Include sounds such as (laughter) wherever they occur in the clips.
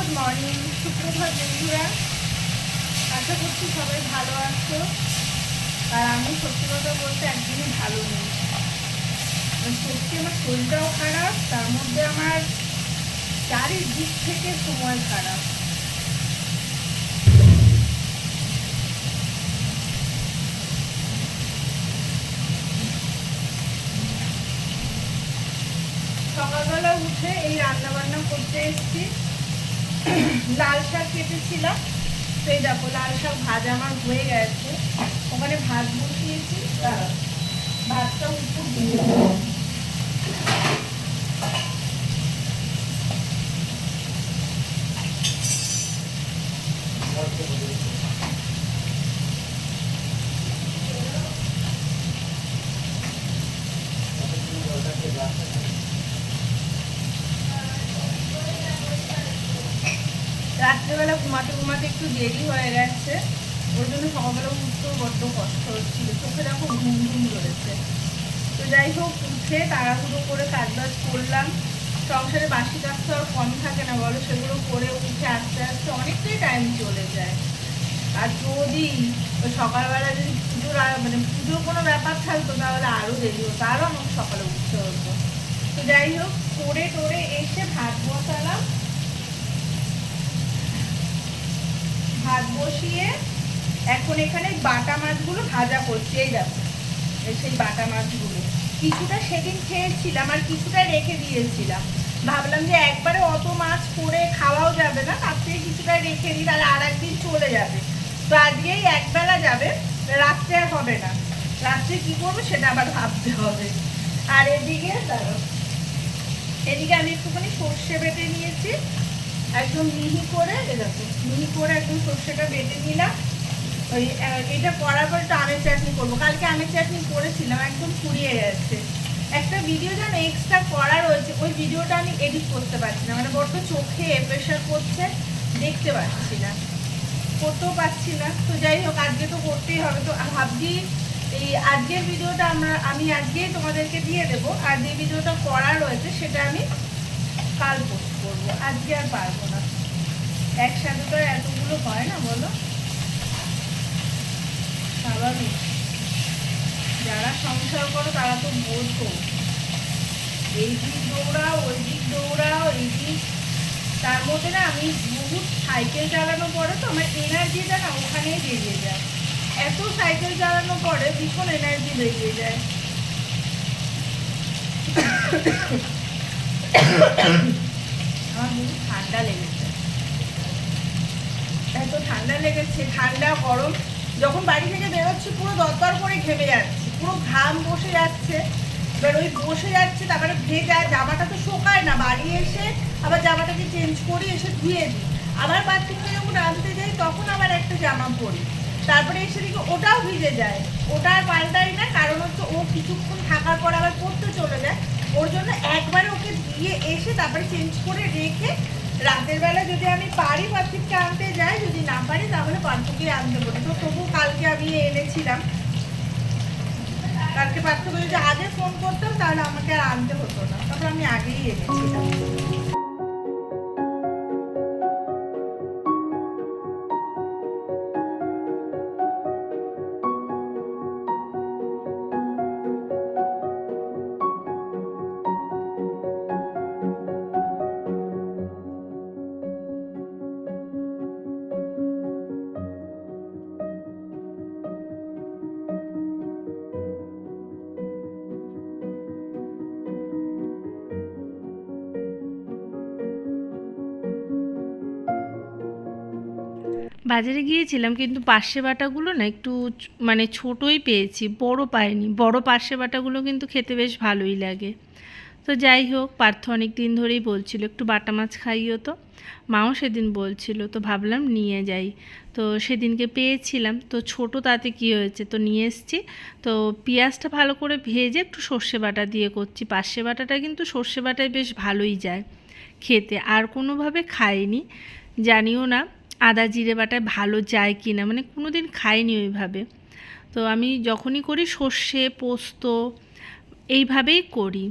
Good morning সুপ্রভাত বন্ধুরা। আশা করছি সবাই ভালো আছো। আর আমি সত্যি কথা বলতে একদিনই ভালো নেই। সত্যি আমার শরীরটাও খারাপ, তার মধ্যে আমার চারিদিক থেকে সময় খারাপ। সকালবেলা উঠে এই রান্না বান্না করতে এসেছি। লাল শাক কেটেছিলাম, সেই দেখো, লাল শাক ভাজা আমার হয়ে গেছে। ওখানে ভাত বসিয়েছি ভাতটা উপর দিয়ে দেবো। রাত্রেবেলা ঘুমাতে ঘুমাতে একটু দেরি হয়ে গেছে। ওই জন্য সকালবেলা উঠতেও বড্ড কষ্ট হচ্ছিল। চোখে দেখো ঘুম ঘুম ধরেছে। তো যাই হোক, উঠে তাড়াহুড়ো করে কাজ বাজ করলাম। সংসারে বাসি কাজ তো আর কম থাকে না, বলো? সেগুলো করে উঠে আস্তে আস্তে অনেকটাই টাইম চলে যায়। আর যদি ওই সকালবেলা যদি পুজোর মানে পুজোর কোনো ব্যাপার থাকতো, তাহলে আরও দেরি হতো। আরও আমাকে সকালে উঠতে হতো। তো যাই হোক করে টোরে এসে ভাত বসালাম। ভাত বসিয়ে এখন এখানে বাটা মাছগুলো ভাজা করছি এই দেখো সেই বাটা মাছগুলো। কিছুটা সেদিন খেয়েছিলাম আর কিছুটা রেখে দিয়েছিলাম। ভাবলাম যে একবারে অত মাছ করে খাওয়াও যাবে না, তার থেকে কিছুটা রেখে দিই, তাহলে আর একদিন চলে যাবে। তো আজকেই একবেলা যাবে, রাত্রে আর হবে না। রাত্রে কি করব সেটা আবার ভাবতে হবে। আর এদিকে এদিকে আমি একটুখানি সর্ষে বেটে নিয়েছি একদম মিহি করে এ দেখো, মিহি করে একদম সর্ষেটা বেটে নিলাম। ওই এটা করার পর একটু আমের চাটনি করব। কালকে আমের চাটনি করেছিলাম, একদম ফুরিয়ে যাচ্ছে একটা ভিডিও যেন এক্সট্রা করা রয়েছে, ওই ভিডিওটা আমি এডিট করতে পারছি না মানে বড্ড চোখে প্রেশার করছে, দেখতে পাচ্ছি না। করতেও পারছি না। তো যাই হোক, আজকে তো করতেই হবে। তো ভাবছি, এই আজকের ভিডিওটা আমরা, আমি আজকেই তোমাদেরকে দিয়ে দেবো। আর যে ভিডিওটা করা রয়েছে, সেটা আমি কাল করব আজকে আর পারব না একসাথে তো এতগুলো হয় না বলো স্বাভাবিক যারা সংসার করো তারা তো বোঝো এই দিক দৌড়াও ওই দিক দৌড়াও এই দিক তার মধ্যে না আমি বহুত সাইকেল চালানোর পরে তো আমার এনার্জিটা না ওখানেই বেরিয়ে যায় এত সাইকেল চালানোর পরে ভীষণ এনার্জি বেরিয়ে যায় আমার বহুত ঠান্ডা লেগেছে। এত ঠান্ডা লেগেছে, ঠান্ডা, গরম। যখন বাড়ি থেকে বেরোচ্ছি, পুরো দরদর করে ঘেমে যাচ্ছে, পুরো ঘাম বসে যাচ্ছে। এবার ওই বসে যাচ্ছে, তারপরে ভেজা জামাটা তো শোকায় না। বাড়ি এসে আবার জামাটাকে চেঞ্জ করি এসে ধুয়ে দিই। আবার বাথরুম থেকে যখন আনতে যাই, তখন আবার একটা জামা পরি। তারপরে এসে দেখি ওটাও ভিজে যায়। ওটা আর পাল্টাই না, কারণ হচ্ছে ও কিছুক্ষণ থাকার পর আবার পড়তে চলে যায়। ওর জন্য একবার ওকে দিয়ে এসে তারপরে চেঞ্জ করে রেখে রাতের বেলা যদি আমি পারি পার্থিবকে আনতে যাই, যদি না পারি তাহলে পার্থকে আনতে বলি। তো তবু কালকে আমি এনেছিলাম। কালকে পার্থক্য যদি আগে ফোন করতাম তাহলে আমাকে আর আনতে হতো না। তারপর আমি আগেই এনেছিলাম। বাজারে গিয়েছিলাম, কিন্তু পার্শে বাটাগুলো না একটু মানে ছোটোই পেয়েছি, বড় পাইনি। বড় পার্শে বাটাগুলো কিন্তু খেতে বেশ ভালোই লাগে। তো যাই হোক, পার্থ অনেক দিন ধরেই বলছিল, একটু বাটা মাছ খাইও তো। মাও সেদিন বলছিল, তো ভাবলাম নিয়ে যাই। তো সেদিনকে পেয়েছিলাম। তো ছোট তাতে কি হয়েছে, তো নিয়ে এসেছি। তো পেঁয়াজটা ভালো করে ভেজে একটু সর্ষে বাটা দিয়ে করছি। পার্শে বাটাটা কিন্তু সর্ষে বাটায় বেশ ভালোই যায় খেতে, আর কোনোভাবে খাইনি। জানিও না আদা জিরে বাটায় ভালো যায় কি না মানে কোনো দিন খাইনি ওইভাবে। তো আমি যখনই করি সর্ষে, পোস্ত, এইভাবেই করি।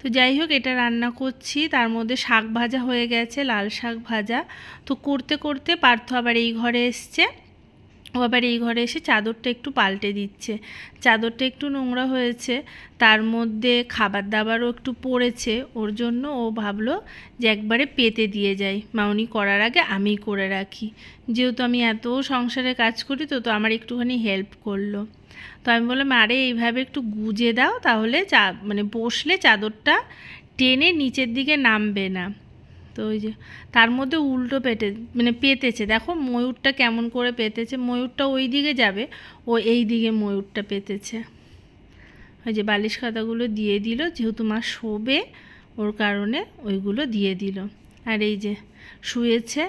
তো যাই হোক, এটা রান্না করছি। তার মধ্যে শাক ভাজা হয়ে গেছে, লাল শাক ভাজা। তো করতে করতে পার্থ আবার এই ঘরে এসছে। ও আবার এই ঘরে এসে চাদরটা একটু পাল্টে দিচ্ছে। চাদরটা একটু নোংরা হয়েছে, তার মধ্যে খাবার দাবারও একটু পড়েছে, ওর জন্য ও ভাবলো যে একবারে পেতে দিয়ে যাই। মাউনি করার আগে আমিই করে রাখি। যেহেতু আমি এত সংসারে কাজ করি তো তো আমার একটুখানি হেল্প করল। তো আমি বললাম, আরে, এইভাবে একটু গুজে দাও, তাহলে চা মানে বসলে চাদরটা টেনে নিচের দিকে নামবে না। তো ওই যে, তার মধ্যে উল্টো পেটে মানে পেতেছে। দেখো ময়ূরটা কেমন করে পেতেছে। ময়ূরটা ওই দিকে যাবে, ও এই দিকে ময়ূরটা পেতেছে। ওই যে বালিশ খাতাগুলো দিয়ে দিল, যেহেতু মা শোবে, ওর কারণে ওইগুলো দিয়ে দিল। আর এই যে শুয়েছে,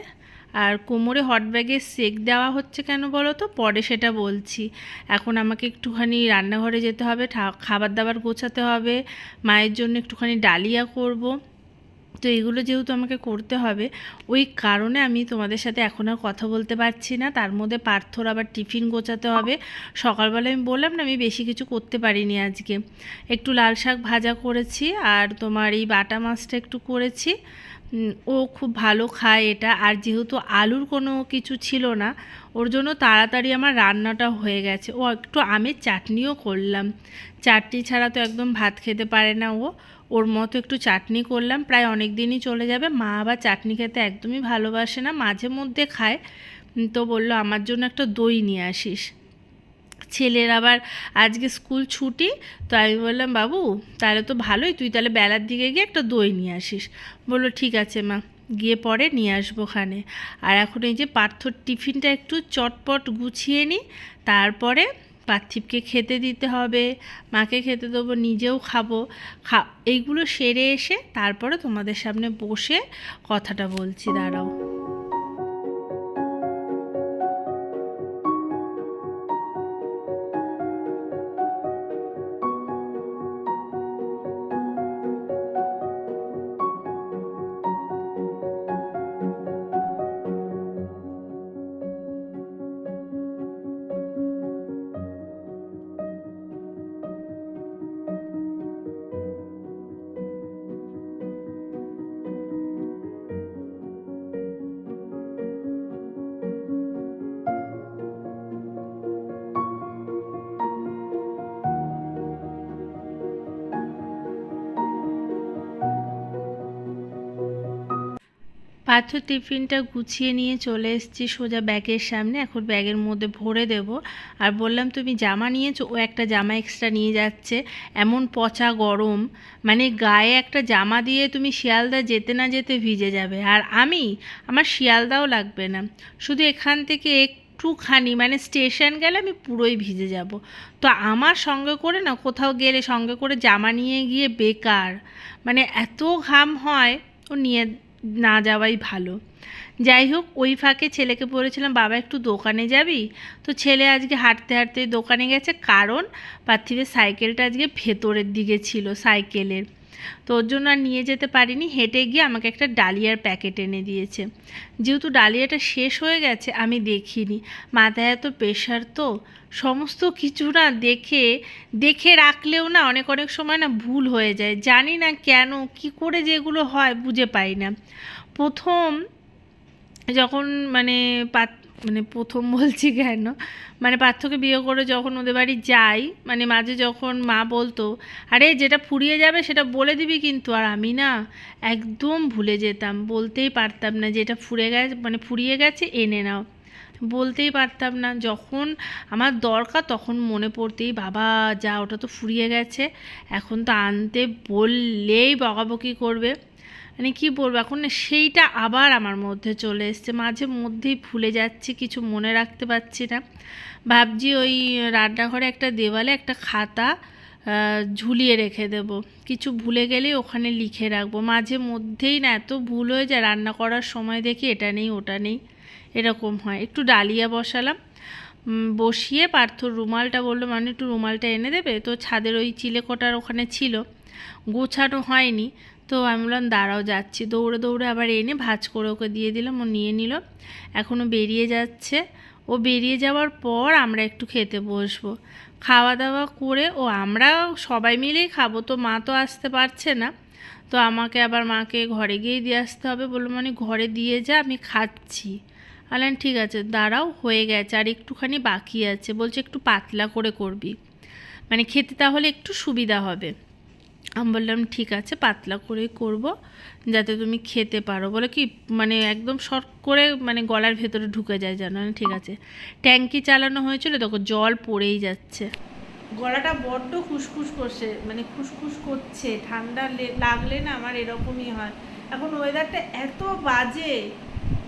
আর কোমরে হট ব্যাগে সেক দেওয়া হচ্ছে কেন বলো তো? পরে সেটা বলছি। এখন আমাকে একটুখানি রান্নাঘরে যেতে হবে খাবার দাবার গোছাতে হবে, মায়ের জন্য একটুখানি ডালিয়া করব। তো এগুলো যেহেতু আমাকে করতে হবে, ওই কারণে আমি তোমাদের সাথে এখন আর কথা বলতে পারছি না। তার মধ্যে পার্থর আবার টিফিন গোছাতে হবে। সকালবেলা আমি বললাম না, আমি বেশি কিছু করতে পারিনি আজকে। একটু লাল শাক ভাজা করেছি আর তোমার এই বাটা মাছটা একটু করেছি। ও খুব ভালো খায় এটা। আর যেহেতু আলুর কোনো কিছু ছিল না, ওর জন্য তাড়াতাড়ি আমার রান্নাটা হয়ে গেছে। ও একটু আমের চাটনিও করলাম। চাটনি ছাড়া তো একদম ভাত খেতে পারে না ও। ওর মতো একটু চাটনি করলাম। প্রায় অনেক দিনই চলে যাবে। মা আবার চাটনি খেতে একদমই ভালোবাসে না, মাঝে মধ্যে খায়। তো বলল, আমার জন্য একটা দই নিয়ে আসিস। ছেলের আবার আজকে স্কুল ছুটি, তো আমি বললাম, বাবু, তাহলে তো ভালোই, তুই তাহলে বেলার দিকে গিয়ে একটা দই নিয়ে আসিস। বলল, ঠিক আছে, মা। গিয়ে পরে নিয়ে আসব খানে আর এখন এই যে পার্থর টিফিনটা একটু চটপট গুছিয়ে নিই, তারপরে পার্থিবকে খেতে দিতে হবে, মাকে খেতে দেবো, নিজেও খাব। খা, এইগুলো সেরে এসে তারপরে তোমাদের সামনে বসে কথাটা বলছি, দাঁড়াও। পার্থ টিফিনটা গুছিয়ে নিয়ে চলে এসেছি, সোজা ব্যাগের সামনে। এখন ব্যাগের মধ্যে ভরে দেব। আর বললাম, তুমি জামা নিয়েছো? ও একটা জামা এক্সট্রা নিয়ে যাচ্ছে। এমন পচা গরম। মানে গায়ে একটা জামা দিয়ে তুমি শিয়ালদা যেতে না যেতে ভিজে যাবে। আর আমি, আমার শিয়ালদাও লাগবে না। শুধু এখান থেকে একটুখানি মানে স্টেশন গেলে আমি পুরোই ভিজে যাব। তো আমার সঙ্গে করে না, কোথাও গেলে সঙ্গে করে জামা নিয়ে গিয়ে বেকার। মানে এত ঘাম হয়, ও নিয়ে না যাওয়াই ভালো। যাই হোক, ওই ফাঁকে ছেলেকে বলেছিলাম, বাবা, একটু দোকানে যাবি? তো ছেলে আজকে হাঁটতে হাঁটতে দোকানে গেছে, কারণ পার্থিবের সাইকেলটা আজকে ভেতরের দিকে ছিল, সাইকেলের। তো ওর জন্য আর নিয়ে যেতে পারিনি, হেঁটে গিয়ে আমাকে একটা ডালিয়ার প্যাকেট এনে দিয়েছে। যেহেতু ডালিয়াটা শেষ হয়ে গেছে, আমি দেখিনি। মাথায় এত প্রেশার তো সমস্ত কিছু না দেখে দেখে রাখলেও না অনেক অনেক সময় না ভুল হয়ে যায়। জানি না কেন, কি করে যেগুলো হয় বুঝে পাই না। প্রথম যখন মানে পাত মানে প্রথম (laughs) বলছি কেন? মানে পার্থকে বিয়ে করে যখন ওদের বাড়ি যাই মানে মাঝে যখন মা বলতো, আরে যেটা ফুরিয়ে যাবে সেটা বলে দিবি কিন্তু, আর আমি না একদম ভুলে যেতাম। বলতেই পারতাম না যেটা ফুরে গেছে মানে ফুরিয়ে গেছে, এনে নাও। বলতেই পারতাম না। যখন আমার দরকার তখন মনে পড়তেই, বাবা, যা, ওটা তো ফুরিয়ে গেছে। এখন তো আনতে বললেই বকাবকি করবে। মানে কি বলব, এখন সেইটা আবার আমার মধ্যে চলে এসছে। মাঝে মধ্যেই ভুলে যাচ্ছি, কিছু মনে রাখতে পারছি না। ভাবছি ওই রান্নাঘরে একটা দেওয়ালে একটা খাতা ঝুলিয়ে রেখে দেব। কিছু ভুলে গেলেই ওখানে লিখে রাখব। মাঝে মধ্যেই না এত ভুল হয়ে যায়, রান্না করার সময় দেখি এটা নেই, ওটা নেই। এরকম হয়। একটু ডালিয়া বসালাম। বসিয়ে পার্থর রুমালটা বলল মানে একটু রুমালটা এনে দেবে? তো ছাদের ওই চিলেকোটার ওখানে ছিল। গোছানো হয়নি। তো আমি বললাম, দাঁড়াও, যাচ্ছি। দৌড়ে দৌড়ে আবার এনে ভাজ করে ওকে দিয়ে দিলাম, ও নিয়ে নিল। এখনও বেরিয়ে যাচ্ছে। ও বেরিয়ে যাওয়ার পর আমরা একটু খেতে বসবো। খাওয়া দাওয়া করে, ও আমরা সবাই মিলেই খাব, তো মা তো আসতে পারছে না। তো আমাকে আবার মাকে ঘরে গিয়েই দিয়ে আসতে হবে। বলল মানে ঘরে দিয়ে যা, আমি খাচ্ছি। আলেন, ঠিক আছে, দাঁড়াও, হয়ে গেছে, আর একটুখানি বাকি আছে। বলছে, একটু পাতলা করে করবি। মানে খেতে তাহলে একটু সুবিধা হবে। আমি বললাম, ঠিক আছে, পাতলা করেই করব, যাতে তুমি খেতে পারো। বলে কি মানে একদম শর্ট করে মানে গলার ভেতরে ঢুকে যায় জানো না ঠিক আছে। ট্যাঙ্কি চালানো হয়েছিল তখন জল পড়েই যাচ্ছে। গলাটা বড্ড খুসখুস করছে মানে খুসখুস করছে। ঠান্ডা লাগলে না আমার এরকমই হয়। এখন ওয়েদারটা এত বাজে।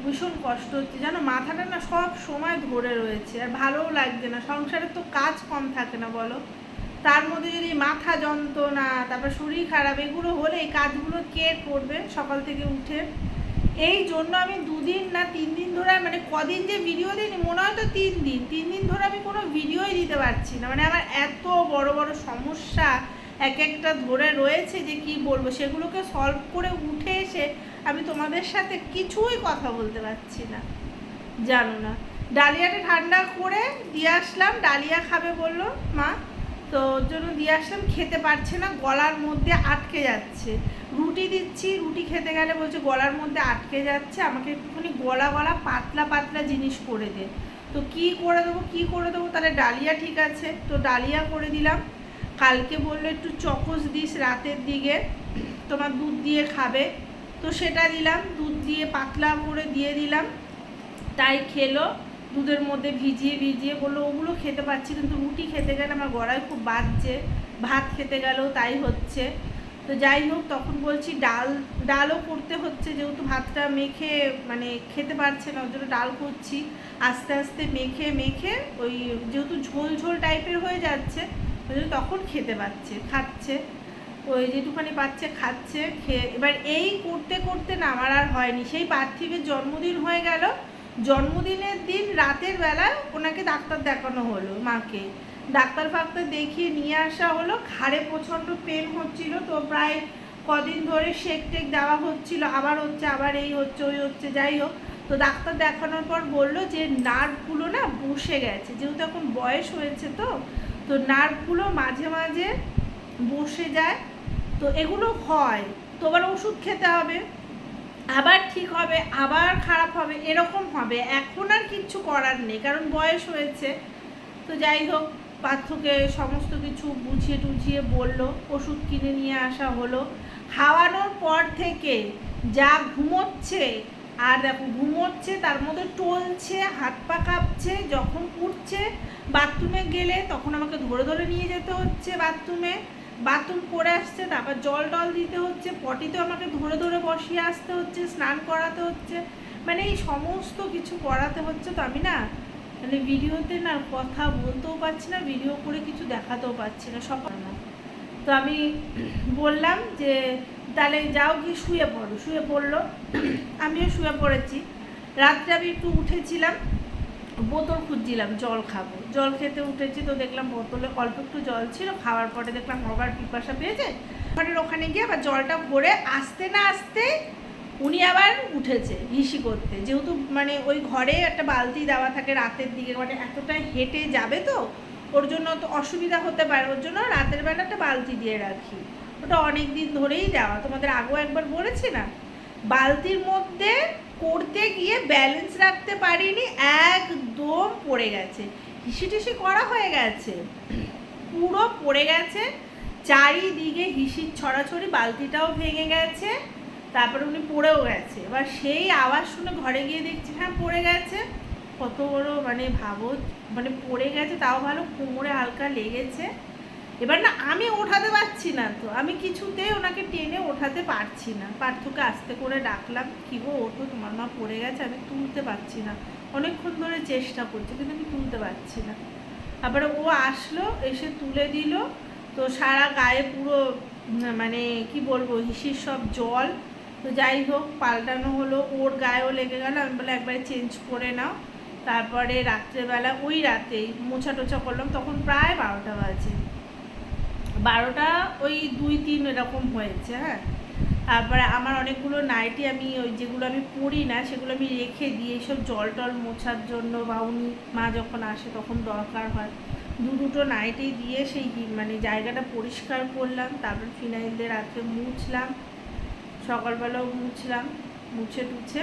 ভীষণ কষ্ট হচ্ছে। জানো, মাথাটা না সব সময় ধরে রয়েছে, আর ভালোও লাগছে না। সংসারে তো কাজ কম থাকে না, বলো। তার মধ্যে যদি মাথা যন্ত্রণা, তারপর শরীর খারাপ, এগুলো হলে এই কাজগুলো কে করবে? সকাল থেকে উঠে। এই জন্য আমি দুদিন না তিন দিন ধরে মানে কদিন যে ভিডিও দিইনি, মনে হয় তো তিন দিন। তিন দিন ধরে আমি কোনো ভিডিওই দিতে পারছি না। মানে আমার এত বড় বড় সমস্যা এক একটা ধরে রয়েছে যে কি বলব, সেগুলোকে সলভ করে উঠে এসে আমি তোমাদের সাথে কিছুই কথা বলতে পারছি না। জানো না। ডালিয়াটা ঠান্ডা করে দিয়ে আসলাম, ডালিয়া খাবে বলল, মা, তো ওর জন্য দিয়ে আসলাম, খেতে পারছে না, গলার মধ্যে আটকে যাচ্ছে। রুটি দিচ্ছি, রুটি খেতে গেলে বলছে, গলার মধ্যে আটকে যাচ্ছে, আমাকে একটুখানি গলা গলা পাতলা পাতলা জিনিস করে দে। তো কি করে দেবো, কি করে দেবো, তাহলে ডালিয়া ঠিক আছে। তো ডালিয়া করে দিলাম। কালকে বলল, একটু চকোস দিস রাতের দিকে, তোমার দুধ দিয়ে খাবে। তো সেটা দিলাম, দুধ দিয়ে পাতলা করে দিয়ে দিলাম। তাই খেলো, দুধের মধ্যে ভিজিয়ে ভিজিয়ে বলল, ওগুলো খেতে পাচ্ছি কিন্তু রুটি খেতে গেলে আমার গলায় খুব বাজছে, ভাত খেতে গেলেও তাই হচ্ছে। তো যাই হোক, তখন বলছি, ডাল, ডালও করতে হচ্ছে, যেহেতু ভাতটা মেখে মানে খেতে পারছে না, ওর জন্য ডাল করছি। আস্তে আস্তে মেখে মেখে ওই যেহেতু ঝোল ঝোল টাইপের হয়ে যাচ্ছে ওই তখন খেতে পাচ্ছে, খাচ্ছে। ওই যেটুখানি পাচ্ছে, খাচ্ছে, খেয়ে এবার এই করতে করতে না আমার আর হয়নি। সেই পার্থিবের জন্মদিন হয়ে গেল। জন্মদিনের দিন রাতের বেলা ওনাকে ডাক্তার দেখানো হলো মাকে। ডাক্তার ফাক্তার দেখিয়ে নিয়ে আসা হলো। ঘাড়ে প্রচণ্ড পেন হচ্ছিল তো প্রায় কদিন ধরে শেক টেক দেওয়া হচ্ছিল। আবার হচ্ছে, আবার এই হচ্ছে, ওই হচ্ছে, যাই হোক। তো ডাক্তার দেখানোর পর বলল যে নার্ভগুলো না বসে গেছে। যেহেতু এখন বয়স হয়েছে তো তো নার্ভগুলো মাঝে মাঝে বসে যায়। তো এগুলো হয়। তো আবার ওষুধ খেতে হবে। আবার ঠিক হবে, আবার খারাপ হবে, এরকম হবে। এখন আর কিচ্ছু করার নেই, কারণ বয়স হয়েছে। তো যাই হোক, পার্থকে সমস্ত কিছু বুঝিয়ে টুঝিয়ে বলল, ওষুধ কিনে নিয়ে আসা হলো। খাওয়ানোর পর থেকে যা ঘুমোচ্ছে আর দেখো ঘুমোচ্ছে, তার মধ্যে টলছে, হাত পা কাঁপছে, যখন উঠছে বাথরুমে গেলে তখন আমাকে ধরে ধরে নিয়ে যেতে হচ্ছে বাথরুমে। বাথরুম করে আসছে, তারপর জল টল দিতে হচ্ছে, পটিতেও আমাকে ধরে ধরে বসিয়ে আসতে হচ্ছে, স্নান করাতে হচ্ছে। মানে এই সমস্ত কিছু করাতে হচ্ছে তো আমি না? মানে ভিডিওতে না কথা বলতেও পারছি না, ভিডিও করে কিছু দেখাতেও পারছি না, সব তো আমি বললাম যে তাহলে যাও গিয়ে শুয়ে পড়ো। শুয়ে পড়ল। আমিও শুয়ে পড়েছি। রাত্রে আমি একটু উঠেছিলাম, বোতল খুঁজছিলাম, জল খাব। জল খেতে উঠেছি তো দেখলাম বোতলে অল্প একটু জল ছিল। খাওয়ার পরে দেখলাম আবার পিপাসা পেয়েছে। ওখানে ওখানে গিয়ে আবার জলটা ভরে আসতে না আসতে উনি আবার উঠেছে হিসি করতে। যেহেতু মানে ওই ঘরে একটা বালতি দেওয়া থাকে রাতের দিকে মানে এতটা হেঁটে যাবে তো, ওর জন্য তো অসুবিধা হতে পারে। ওর জন্য রাতের বেলা একটা বালতি দিয়ে রাখি। ওটা অনেক দিন ধরেই দেওয়া তোমাদের আগেও একবার বলেছি না বালতির মধ্যে করতে গিয়ে ব্যালেন্স রাখতে পারিনি, একদম পড়ে গেছে। হিসি টিসি করা হয়ে গেছে, পুরো পড়ে গেছে, চারিদিকে হিসির ছড়াছড়ি, বালতিটাও ভেঙে গেছে, তারপরে উনি পড়েও গেছে। এবার সেই আওয়াজ শুনে ঘরে গিয়ে দেখছি হ্যাঁ পড়ে গেছে। কত বড় মানে ভাবো মানে পড়ে গেছে, তাও ভালো, কোমরে হালকা লেগেছে। এবার না, আমি ওঠাতে পারছি না তো। আমি কিছুতেই ওনাকে টেনে ওঠাতে পারছি না। পার্থকে আস্তে করে ডাকলাম, কি গো, ওঠো, তোমার মা পড়ে গেছে, আমি তুলতে পারছি না। অনেকক্ষণ ধরে চেষ্টা করছি, কিন্তু আমি তুলতে পারছি না। তারপরে ও আসলো, এসে তুলে দিল। তো সারা গায়ে পুরো মানে কি বলব, হিসির সব জল। তো যাই হোক, পাল্টানো হলো, ওর গায়েও লেগে গেল। আমি বলে একবারে চেঞ্জ করে নাও। তারপরে রাত্রেবেলা, ওই রাতেই মোছা টোছা করলাম, তখন প্রায় বারোটা বাজে। বারোটা ওই দুই তিন এরকম হয়েছে হ্যাঁ? তারপরে আমার অনেকগুলো নাইটি আমি ওই যেগুলো আমি পরি না, সেগুলো আমি রেখে দিই। এইসব জল টল মোছার জন্য বা উনি, মা যখন আসে তখন দরকার হয়। দু দুটো নাইটি দিয়ে সেই মানে জায়গাটা পরিষ্কার করলাম, তারপর ফিনাইল দিয়ে রাত্রে মুছলাম। সকালবেলাও মুছলাম, মুছে টুছে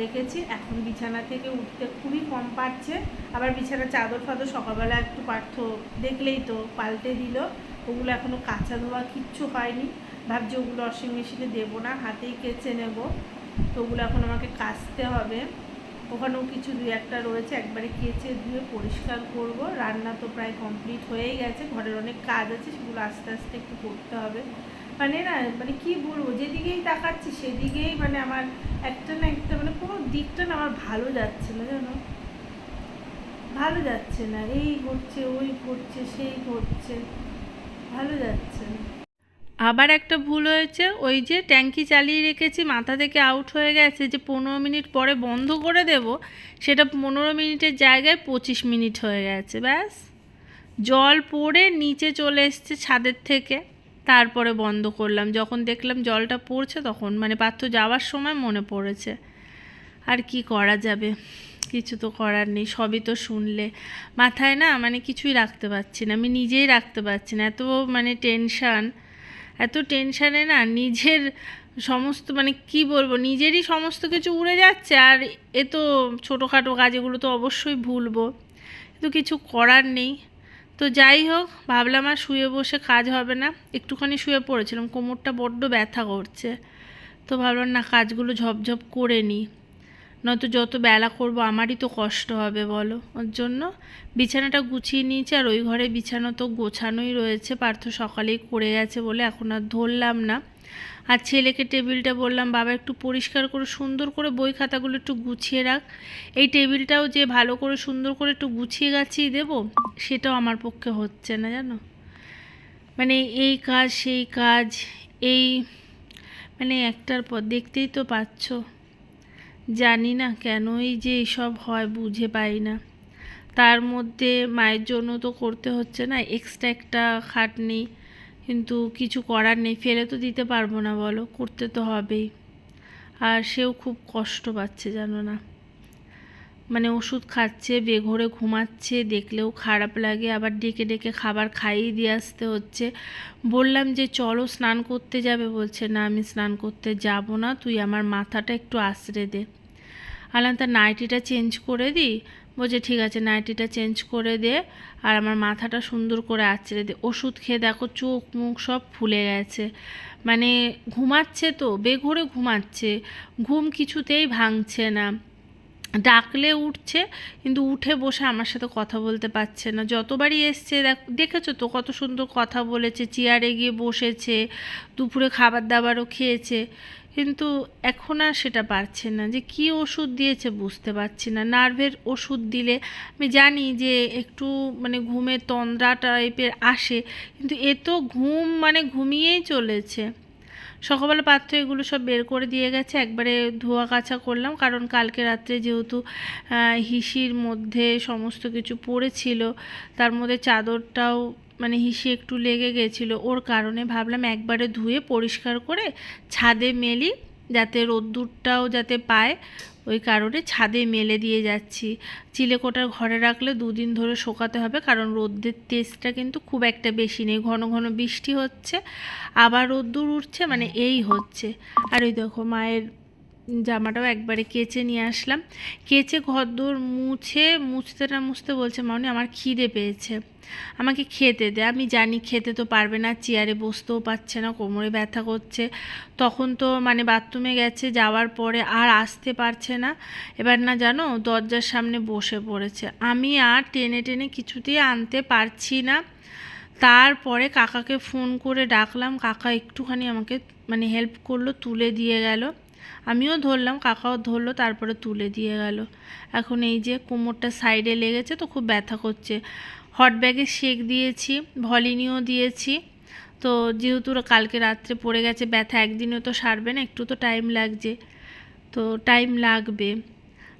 রেখেছি। এখন বিছানা থেকে উঠতে খুবই কম পারছে। আবার বিছানা চাদর ফাদর সকালবেলা একটু পার্থ দেখলেই তো পাল্টে দিল। ওগুলো এখনও কাঁচা ধোয়া কিচ্ছু হয়নি। ভাবছি ওগুলো ওয়াশিং মেশিনে দেবো না, হাতেই কেচে নেব। তো ওগুলো এখন আমাকে কাচতে হবে। ওখানেও কিছু দুই একটা রয়েছে, একবারে কেচে ধুয়ে পরিষ্কার করব। রান্না তো প্রায় কমপ্লিট হয়েই গেছে, ঘরের অনেক কাজ আছে, সেগুলো আস্তে আস্তে একটু করতে হবে। মানে না মানে কি বলব, যেদিকেই তাকাচ্ছি সেদিকেই মানে আমার একটা না একটা মানে কোনো দিকটা না আমার ভালো যাচ্ছে না, জানো? ভালো যাচ্ছে না, এই ঘটছে, ওই ঘটছে, সেই ঘটছে, ভালো যাচ্ছে না। আবার একটা ভুল হয়েছে, ওই যে ট্যাঙ্কি চালিয়ে রেখেছি, মাথা থেকে আউট হয়ে গেছে, যে পনেরো মিনিট পরে বন্ধ করে দেব, সেটা পনেরো মিনিটের জায়গায় পঁচিশ মিনিট হয়ে গেছে, ব্যাস। জল পড়ে নিচে চলে এসছে ছাদের থেকে। তারপরে বন্ধ করলাম। যখন দেখলাম জলটা পড়ছে তখন মানে পাত্র যাওয়ার সময় মনে পড়েছে। আর কি করা যাবে? কিছু তো করার নেই, সবই তো শুনলে। মাথায় না মানে কিছুই রাখতে পারছি না, আমি নিজেই রাখতে পারছি না। এত মানে টেনশান এত টেনশানে না নিজের সমস্ত মানে কি বলব, নিজেরই সমস্ত কিছু উড়ে যাচ্ছে। আর এ তো ছোটোখাটো কাজেগুলো তো অবশ্যই ভুলবো। কিন্তু কিছু করার নেই। তো যাই হোক, ভাবলাম আর শুয়ে বসে কাজ হবে না। একটুখানি শুয়ে পড়েছিলাম, কোমরটা বড্ড ব্যথা করছে। তো ভাবলাম, না, কাজগুলো ঝপঝপ করে নিই। নয়তো যত বেলা করব, আমারই তো কষ্ট হবে, বলো। ওর জন্য বিছানাটা গুছিয়ে নিয়েছি, আর ওই ঘরে বিছানা তো গোছানোই রয়েছে, পার্থ সকালেই করে গেছে বলে এখন আর ধরলাম না। আর ছেলেকে টেবিলটা বললাম, বাবা, একটু পরিষ্কার করে, সুন্দর করে বই খাতাগুলো একটু গুছিয়ে রাখ। এই টেবিলটাও যে ভালো করে, সুন্দর করে একটু গুছিয়ে গাছিয়ে দেবো, সেটাও আমার পক্ষে হচ্ছে না, জানো? মানে এই কাজ, সেই কাজ, এই মানে একটার পর, দেখতেই তো পাচ্ছ। জানি না কেনই যে এসব হয়, বুঝে পাই না। তার মধ্যে মায়ের জন্য তো করতে হচ্ছে না এক্সট্রা একটা খাটনি। কিন্তু কিছু করার নেই, ফেলে তো দিতে পারব না বলো, করতে তো হবেই। আর সেও খুব কষ্ট পাচ্ছে, জানো না। মানে ওষুধ খাচ্ছে, বেঘরে ঘুমাচ্ছে, দেখলেও খারাপ লাগে, আবার ডেকে ডেকে খাবার খাইয়ে দিয়ে আসতে হচ্ছে। বললাম যে, চলো স্নান করতে যাবে, বলছে, না, আমি স্নান করতে যাব না, তুই আমার মাথাটা একটু আশ্রে দে। তার নাইটিটা চেঞ্জ করে দিই বলছে, ঠিক আছে, নাইটিটা চেঞ্জ করে দে আর আমার মাথাটা সুন্দর করে আঁচড়ে দে। ওষুধ খেয়ে দেখো, চোখ মুখ সব ফুলে গেছে। মানে ঘুমাচ্ছে তো, বেঘরে ঘুমাচ্ছে। ঘুম কিছুতেই ভাঙছে না। ডাকলে উঠছে, কিন্তু উঠে বসে আমার সাথে কথা বলতে পারছে না। যতবারই এসছে, দেখ, দেখেছ তো কত সুন্দর কথা বলেছে, চেয়ারে গিয়ে বসেছে, দুপুরে খাবার দাবারও খেয়েছে। কিন্তু এখন আর সেটা পারছে না যে কি ওষুধ দিয়েছে বুঝতে পারছি না। নার্ভের ওষুধ দিলে, আমি জানি যে একটু মানে ঘুমের তন্দ্রা টাইপের আসে, কিন্তু এ তো ঘুম মানে ঘুমিয়েই চলেছে। সকালবেলা পাত্র এগুলো সব বের করে দিয়ে গেছে, একবারে ধোয়া কাছা করলাম, কারণ কালকে রাত্রে যেহেতু হিসির মধ্যে সমস্ত কিছু পড়েছিল, তার মধ্যে চাদরটাও মানে হিসি একটু লেগে গেছিল, ওর কারণে ভাবলাম একবারে ধুয়ে পরিষ্কার করে ছাদে মেলি, যাতে রোদ্দুরটাও যাতে পায় ওই কারণে ছাদে মেলে দিয়ে যাচ্ছি। চিলেকোটার ঘরে রাখলে দুদিন ধরে শোকাতে হবে, কারণ রোদ্রের তেজটা কিন্তু খুব একটা বেশি নেই। ঘন ঘন বৃষ্টি হচ্ছে, আবার রোদ্দুর উঠছে মানে এই হচ্ছে। আর ওই দেখো মায়ের জামাটাও একবারে কেচে নিয়ে আসলাম। কেচে ঘরদোর মুছে মুছতে না মুছতে বলছে মামনি আমার খিদে পেয়েছে। আমাকে খেতে দে। আমি জানি খেতে তো পারবে না, চেয়ারে বসতেও পারছে না, কোমরে ব্যথা করছে। তখন তো মানে বাথরুমে গেছে, যাওয়ার পরে আর আসতে পারছে না। এবার না জানো, দরজার সামনে বসে পড়েছে। আমি আর টেনে টেনে কিছুতেই আনতে পারছি না। তারপরে কাকাকে ফোন করে ডাকলাম। কাকা একটুখানি আমাকে মানে হেল্প করল, তুলে দিয়ে গেল। আমিও ধরলাম, কাকাও ধরলো, তারপরে তুলে দিয়ে গেল। এখন এই যে কোমরটা সাইডে লেগেছে তো খুব ব্যথা করছে। হট ব্যাগে শেক দিয়েছি, ভলিনিও দিয়েছি। তো যেহেতু কালকে রাত্রে পড়ে গেছে, ব্যথা একদিনেও তো সারবে না, একটু তো টাইম লাগছে। তো টাইম লাগবে।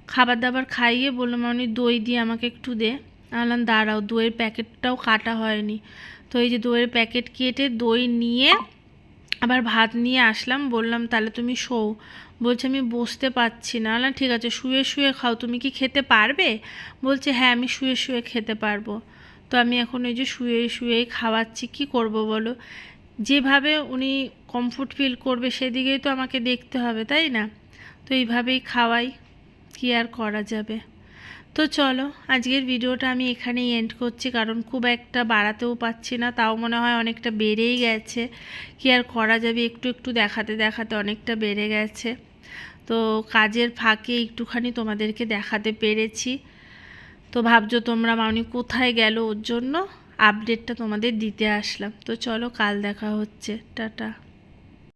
খাবার দাবার খাইয়ে বললাম আমি দই দিয়ে আমাকে একটু দে। আনলাম, দাঁড়াও, দইয়ের প্যাকেটটাও কাটা হয়নি। তো এই যে দইয়ের প্যাকেট কেটে দই নিয়ে আবার ভাত নিয়ে আসলাম, বললাম, তাহলে তুমি শোও বলছে, আমি বসতে পারছি না। না ঠিক আছে, শুয়ে শুয়ে খাও, তুমি কি খেতে পারবে? বলছে হ্যাঁ আমি শুয়ে শুয়ে খেতে পারব। তো আমি এখন এই যে শুয়ে, শুয়েই খাওয়াচ্ছি, কি করব বলো? যেভাবে উনি কমফোর্ট ফিল করবে, সেদিকেই তো আমাকে দেখতে হবে, তাই না? তো এইভাবেই খাওয়াই, কি আর করা যাবে? তো চলো, আজকের ভিডিওটা আমি এখানেই এন্ড করছি, কারণ খুব একটা বাড়াতেও পাচ্ছি না, তাও মনে হয় অনেকটা বেড়েই গেছে। কি আর করা যাবে, একটু একটু দেখাতে দেখাতে অনেকটা বেড়ে গেছে। তো কাজের ফাঁকে একটুখানি তোমাদেরকে দেখাতে পেরেছি। তো ভাবছ তোমরা মামনি কোথায় গেল ওর জন্য? আপডেটটা তোমাদের দিতে আসলাম। তো চলো, কাল দেখা হচ্ছে। টাটা।